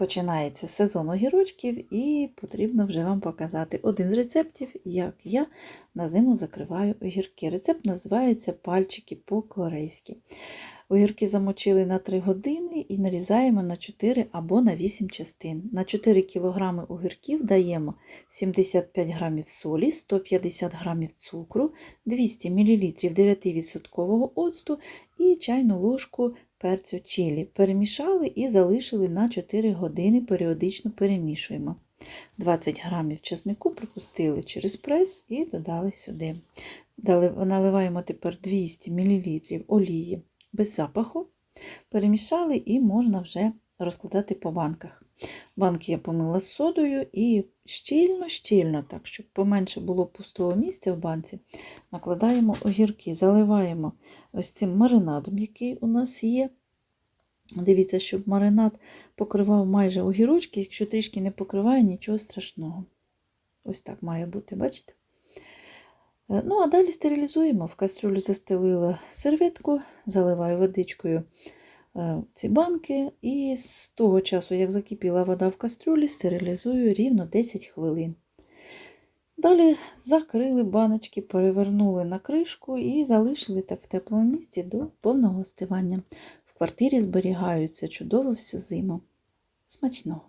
Починається сезон огірочків і потрібно вже вам показати один з рецептів, як я на зиму закриваю огірки. Рецепт називається пальчики по-корейськи. Огірки замочили на 3 години і нарізаємо на 4 або на 8 частин. На 4 кг огірків даємо 75 г солі, 150 г цукру, 200 мл 9% оцту і чайну ложку перцю чилі. Перемішали і залишили на 4 години, періодично перемішуємо. 20 грамів чеснику пропустили через прес і додали сюди. Наливаємо тепер 200 мл олії без запаху. Перемішали і можна вже розкладати по банках. Банки я помила содою і щільно-щільно, так, щоб поменше було пустого місця в банці, накладаємо огірки, заливаємо ось цим маринадом, який у нас є. Дивіться, щоб маринад покривав майже огірочки, якщо трішки не покриває, нічого страшного. Ось так має бути, бачите? Е, Ну, а далі стерилізуємо. В кастрюлю застелила серветку, заливаю водичкою е, ці банки, і з того часу, як закипіла вода в кастрюлі, стерилізую рівно 10 хвилин. Далі закрили баночки, перевернули на кришку і залишили в теплому місці до повного остивання. В квартирі зберігаються чудово всю зиму. Смачного!